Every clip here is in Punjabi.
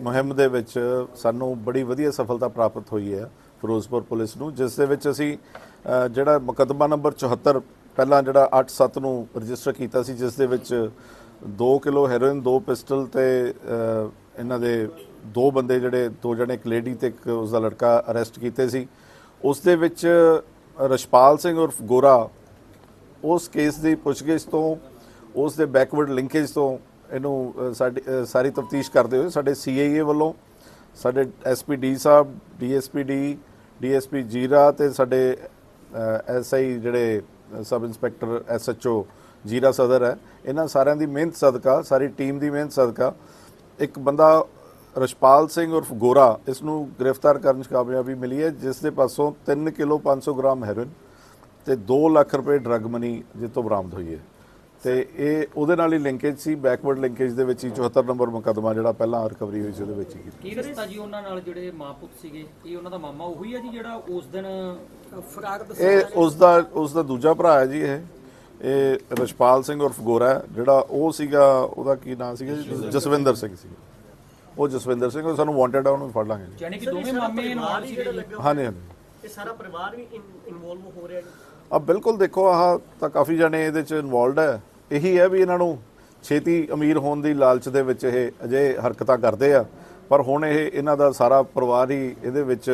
ਮੁਹਿੰਮ ਦੇ ਵਿੱਚ ਸਾਨੂੰ ਬੜੀ ਵਧੀਆ ਸਫਲਤਾ ਪ੍ਰਾਪਤ ਹੋਈ ਹੈ ਫਿਰੋਜ਼ਪੁਰ ਪੁਲਿਸ ਨੂੰ, ਜਿਸ ਦੇ ਵਿੱਚ ਅਸੀਂ ਜਿਹੜਾ ਮੁਕੱਦਮਾ ਨੰਬਰ 74 ਪਹਿਲਾਂ ਜਿਹੜਾ 8-7 ਨੂੰ ਰਜਿਸਟਰ ਕੀਤਾ ਸੀ, ਜਿਸ ਦੇ ਵਿੱਚ 2 ਕਿਲੋ ਹੈਰੋਇਨ 2 ਪਿਸਟਲ ਤੇ ਇਹਨਾਂ ਦੇ ਦੋ ਬੰਦੇ ਜਿਹੜੇ, ਦੋ ਜਣੇ, ਇੱਕ ਲੇਡੀ ਤੇ ਇੱਕ ਉਸ ਦਾ ਲੜਕਾ ਅਰੈਸਟ ਕੀਤੇ ਸੀ। ਉਸ ਦੇ ਵਿੱਚ ਰਸ਼ਪਾਲ ਸਿੰਘ ਉਰਫ ਗੋਰਾ, ਉਸ ਕੇਸ ਦੀ ਪੁੱਛਗਿੱਛ ਤੋਂ, ਉਸ ਦੇ ਬੈਕਵਰਡ ਲਿੰਕੇਜ ਤੋਂ ਇਹਨੂੰ ਸਾਡੀ ਸਾਰੀ ਤਫਤੀਸ਼ ਕਰਦੇ ਹੋਏ ਸਾਡੇ ਸੀਆਈਏ ਵੱਲੋਂ, ਸਾਡੇ ਐਸਪੀ ਡੀ ਸਾਹਿਬ ਡੀਐਸਪੀ ਡੀ ਡੀਐਸਪੀ ਜੀਰਾ ਤੇ ਸਾਡੇ ਐਸਆਈ ਜਿਹੜੇ ਸਬ ਇੰਸਪੈਕਟਰ ਐਸਐਚਓ ਜੀਰਾ ਸਦਰ ਹੈ, ਇਹਨਾਂ ਸਾਰਿਆਂ ਦੀ ਮਿਹਨਤ ਸਦਕਾ, ਸਾਰੀ ਟੀਮ ਦੀ ਮਿਹਨਤ ਸਦਕਾ, ਇੱਕ ਬੰਦਾ ਰਸ਼ਪਾਲ ਸਿੰਘ ਉਰਫ ਗੋਰਾ, ਇਸ ਨੂੰ ਗ੍ਰਿਫਤਾਰ ਕਰਨ 'ਚ ਕਾਮਯਾਬੀ ਮਿਲੀ ਹੈ, ਜਿਸ ਦੇ ਪਾਸੋਂ 3 ਕਿਲੋ 500 ਗ੍ਰਾਮ ਹੈਰੋਇਨ ਤੇ 2 ਲੱਖ ਰੁਪਏ ਡਰੱਗ ਮਨੀ ਜਿੱਤੋਂ ਬਰਾਮਦ ਹੋਈ ਹੈ। ਤੇ ਇਹ ਉਹਦੇ ਨਾਲ ਹੀ ਲਿੰਕੇਜ ਸੀ ਬੈਕਵਰਡ ਲਿੰਕੇਜ ਦੇ ਵਿੱਚ ਹੀ 74 ਨੰਬਰ ਮੁਕੱਦਮਾ ਜਿਹੜਾ ਪਹਿਲਾਂ ਰਿਕਵਰੀ ਹੋਈ ਸੀ ਉਹਦੇ ਵਿੱਚ ਹੀ ਕੀਤਾ। ਕੀ ਰਿਸ਼ਤਾ ਜੀ ਉਹਨਾਂ ਨਾਲ ਜਿਹੜੇ ਮਾਂ ਪੁੱਤ ਸੀਗੇ? ਇਹ ਉਹਨਾਂ ਦਾ ਮਾਮਾ ਉਹੀ ਹੈ ਜੀ ਜਿਹੜਾ ਉਸ ਦਿਨ ਫਰਾਰ ਇਹ ਉਸ ਦਾ ਉਸ ਦਾ ਦੂਜਾ ਭਰਾ ਹੈ ਜੀ ਇਹ। ਇਹ ਰਸ਼ਪਾਲ ਸਿੰਘ ਉਰਫ ਗੋਰਾ ਜਿਹੜਾ ਉਹ ਸੀਗਾ ਉਹਦਾ ਕੀ ਨਾਮ ਸੀਗਾ ਜੀ? ਜਸਵਿੰਦਰ ਸਿੰਘ। ਸੀ ਉਹ ਜਸਵਿੰਦਰ ਸਿੰਘ ਉਹ ਸਾਨੂੰ ਵਾਂਟਡ ਆ ਉਹਨੂੰ ਫੜ ਲਾਂਗੇ ਜੀ। ਯਾਨੀ ਕਿ ਦੋਵੇਂ ਮਾਮੇ ਨਾਲ ਸੀਗੇ ਜੀ। ਹਾਂਜੀ ਹਾਂਜੀ। ਇਹ ਸਾਰਾ ਪਰਿਵਾਰ ਵੀ ਇਨਵੋਲਵ ਹੋ ਰਿਹਾ ਜੀ। ਆ ਬਿਲਕੁਲ ਦੇਖੋ ਆਹ ਤਾਂ ਕਾਫੀ ਜਣੇ ਇਹਦੇ ਚ ਇਨਵੋਲਡ ਹੈ। ਇਹੀ ਹੈ ਵੀ ਇਹਨਾਂ ਨੂੰ ਛੇਤੀ ਅਮੀਰ ਹੋਣ ਦੀ ਲਾਲਚ ਦੇ ਵਿੱਚ ਇਹ ਅਜੇ ਹਰਕਤਾਂ ਕਰਦੇ ਆ। ਪਰ ਹੁਣ ਇਹ ਇਹਨਾਂ ਦਾ ਸਾਰਾ ਪਰਿਵਾਰ ਹੀ ਇਹਦੇ ਵਿੱਚ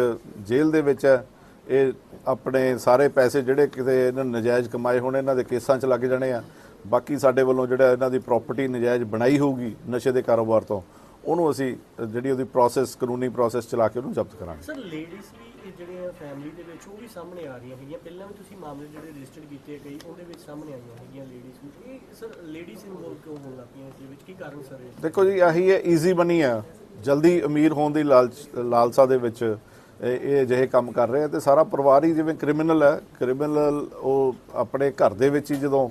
ਜੇਲ੍ਹ ਦੇ ਵਿੱਚ ਹੈ। ਇਹ ਆਪਣੇ ਸਾਰੇ ਪੈਸੇ ਜਿਹੜੇ ਕਿਤੇ ਇਹਨਾਂ ਨਜਾਇਜ਼ ਕਮਾਏ ਹੋਣੇ, ਇਹਨਾਂ ਦੇ ਕੇਸਾਂ 'ਚ ਲੱਗ ਜਾਣੇ ਆ। ਬਾਕੀ ਸਾਡੇ ਵੱਲੋਂ ਜਿਹੜਾ ਇਹਨਾਂ ਦੀ ਪ੍ਰਾਪਰਟੀ ਨਜਾਇਜ਼ ਬਣਾਈ ਹੋਊਗੀ ਨਸ਼ੇ ਦੇ ਕਾਰੋਬਾਰ ਤੋਂ, ਉਹਨੂੰ ਅਸੀਂ ਜਿਹੜੀ ਉਹਦੀ ਪ੍ਰੋਸੈਸ ਕਾਨੂੰਨੀ ਪ੍ਰੋਸੈਸ ਚਲਾ ਕੇ ਉਹਨੂੰ ਜ਼ਬਤ ਕਰਾਂਗੇ। ਸਰ ਲੇਡੀਜ਼ ਵੀ ਇਹ ਜਿਹੜੇ ਫੈਮਿਲੀ ਦੇ ਵਿੱਚ ਉਹ ਵੀ ਸਾਹਮਣੇ ਆ ਰਹੀਆਂ ਹੈਗੀਆਂ। ਪਹਿਲਾਂ ਵੀ ਤੁਸੀਂ ਮਾਮਲੇ ਜਿਹੜੇ ਰਜਿਸਟਰਡ ਕੀਤੇ ਕਈ ਉਹਦੇ ਵਿੱਚ ਸਾਹਮਣੇ ਆਈਆਂ ਹੈਗੀਆਂ ਲੇਡੀਜ਼ ਵੀ। ਇਹ ਸਰ ਲੇਡੀਜ਼ ਇਨਵੋਲਵ ਕਿਉਂ ਹੋਣ ਲੱਗ ਇਸ ਦੇ ਵਿੱਚ? ਕੀ ਕਾਰਨ ਸਰ ਇਹ ਦੇਖੋ ਜੀ ਆਹੀ ਹੈ ਈਜ਼ੀ ਬਣੀ ਆ। ਜਲਦੀ ਅਮੀਰ ਹੋਣ ਦੀ ਲਾਲਚ, ਲਾਲਸਾ ਦੇ ਵਿੱਚ ਇਹ ਅਜਿਹੇ ਕੰਮ ਕਰ ਰਹੇ ਆ ਤੇ ਸਾਰਾ ਪਰਿਵਾਰ ਹੀ ਜਿਵੇਂ ਕ੍ਰਿਮੀਨਲ ਹੈ ਕ੍ਰਿਮੀਨਲ ਉਹ ਆਪਣੇ ਘਰ ਦੇ ਵਿੱਚ ਹੀ ਜਦੋਂ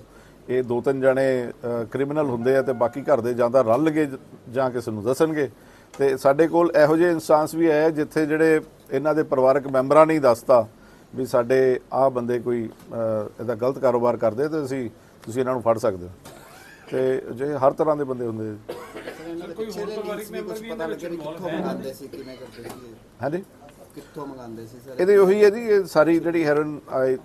ਇਹ ਦੋ ਤਿੰਨ ਜਣੇ ਕ੍ਰਿਮੀਨਲ ਹੁੰਦੇ ਆ ਤੇ ਬਾਕੀ ਘਰ ਦੇ ਜਾਂਦਾ ਰਲ ਗਏ ਜਾਂ ਕਿਸੇ ਨੂੰ ਦੱਸਣਗੇ। ਤੇ ਸਾਡੇ ਕੋਲ ਇਹੋ ਜਿਹੇ ਇਨਸਟੈਂਸ ਵੀ ਹੈ ਜਿੱਥੇ ਜਿਹੜੇ ਇਹਨਾਂ ਦੇ ਪਰਿਵਾਰਕ ਮੈਂਬਰਾਂ ਨੇ ਹੀ ਦੱਸਤਾ ਵੀ ਸਾਡੇ ਆਹ ਬੰਦੇ ਕੋਈ ਇਹਦਾ ਗਲਤ ਕਾਰੋਬਾਰ ਕਰਦੇ ਤੇ ਅਸੀਂ ਤੁਸੀਂ ਇਹਨਾਂ ਨੂੰ ਫੜ ਸਕਦੇ ਹੋ। ਤੇ ਜੇ ਹਰ ਤਰ੍ਹਾਂ ਦੇ ਬੰਦੇ ਹੁੰਦੇ। ਪਿੱਛੇ ਦੇ ਲੀਡਸ ਵੀ ਕੁਝ ਪਤਾ ਲੱਗਿਆ ਨਹੀਂ ਕਿੱਥੋਂ ਮੰਗਾਉਂਦੇ ਸੀ ਕਿਵੇਂ ਕਰਦੇ ਸੀ ਇਹ? ਹਾਂਜੀ। ਕਿੱਥੋਂ ਮੰਗਾਉਂਦੇ ਸੀ ਸਰ? ਇਹਦੇ ਉਹੀ ਹੈ ਜੀ ਇਹ ਸਾਰੀ ਜਿਹੜੀ ਹੈਰਨ ਆਈ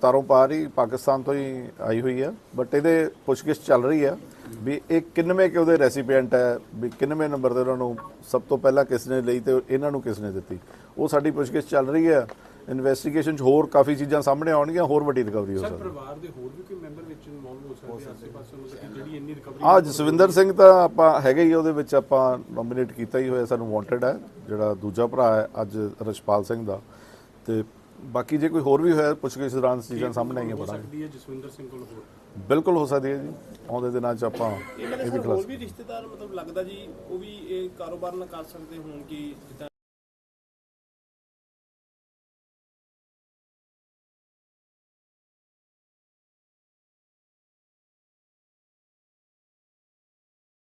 ਤਾਰੋਂ ਪਾਰ ਹੀ ਪਾਕਿਸਤਾਨ ਤੋਂ ਹੀ ਆਈ ਹੋਈ ਹੈ ਬਟ ਇਹਦੇ ਪੁੱਛਗਿੱਛ ਚੱਲ ਰਹੀ ਹੈ। ਵੀ ਇਹ ਕਿੰਨਵੇਂ ਕਿ ਉਹਦੇ ਰੈਸੀਪੀਐਂਟ ਹੈ ਵੀ ਕਿੰਨਵੇਂ ਨੰਬਰ ਤੇ ਉਹਨਾਂ ਨੂੰ ਸਭ ਤੋਂ ਪਹਿਲਾਂ ਕਿਸ ਨੇ ਲਈ ਤੇ ਇਹਨਾਂ ਨੂੰ ਕਿਸ ਨੇ ਦਿੱਤੀ। ਉਹ ਸਾਡੀ ਪੁੱਛਗਿੱਛ ਚੱਲ ਰਹੀ ਹੈ। ਇਨਵੈਸਟੀਗੇਸ਼ਨ 'ਚ ਹੋਰ ਕਾਫੀ ਚੀਜ਼ਾਂ ਸਾਹਮਣੇ ਆਉਣਗੀਆਂ ਹੋਰ ਵੱਡੀ ਰਿਕਵਰੀ ਹੋ ਸਕਦੀ ਪਰਿਵਾਰ ਦੇ ਹੋਰ ਵੀ ਕੋਈ ਮੈਂਬਰ ਵਿੱਚ ਇਨਵੋਲਵ ਹੋ ਸਕਦੇ ਆਸੇ ਪਾਸੇ ਮਤਲਬ ਕਿ ਜਿਹੜੀ ਇੰਨੀ ਰਿਕਵਰੀ ਆ ਜਸਵਿੰਦਰ ਸਿੰਘ ਤਾਂ ਆਪਾਂ ਹੈਗੇ ਹੀ ਉਹਦੇ ਵਿੱਚ ਆਪਾਂ ਨੋਮੀਨੇਟ ਕੀਤਾ ਹੀ ਹੋਇਆ ਸਾਨੂੰ ਵਾਂਟਡ ਹੈ ਜਿਹੜਾ ਦੂਜਾ ਭਰਾ ਹੈ ਅੱਜ ਰਸ਼ਪਾਲ ਸਿੰਘ ਦਾ। ਤੇ ਬਾਕੀ ਜੇ ਕੋਈ ਹੋਰ ਵੀ ਹੋਇਆ ਪੁੱਛਗਿੱਛ ਦੌਰਾਨ ਚੀਜ਼ਾਂ ਸਾਹਮਣੇ ਆਈਆਂ ਹੋ ਬੜਾ ਸਕਦੀ ਹੈ ਜਸਵਿੰਦਰ ਸਿੰਘ ਕੋਲ ਹੋਰ? ਬਿਲਕੁਲ ਹੋ ਸਕਦੀ ਹੈ ਜੀ। ਆਉਂਦੇ ਦਿਨਾਂ 'ਚ ਆਪਾਂ ਇਹ ਵੀ ਖਲਾਸ ਹੋਰ ਵੀ ਰਿਸ਼ਤੇਦਾਰ ਮਤਲਬ ਲੱਗਦਾ ਜੀ ਉਹ ਵੀ ਇਹ ਕਾਰੋਬਾਰ ਨਾ ਕਰ ਸਕਦੇ ਹੋਣ ਕਿ ਜਿੱਦਾਂ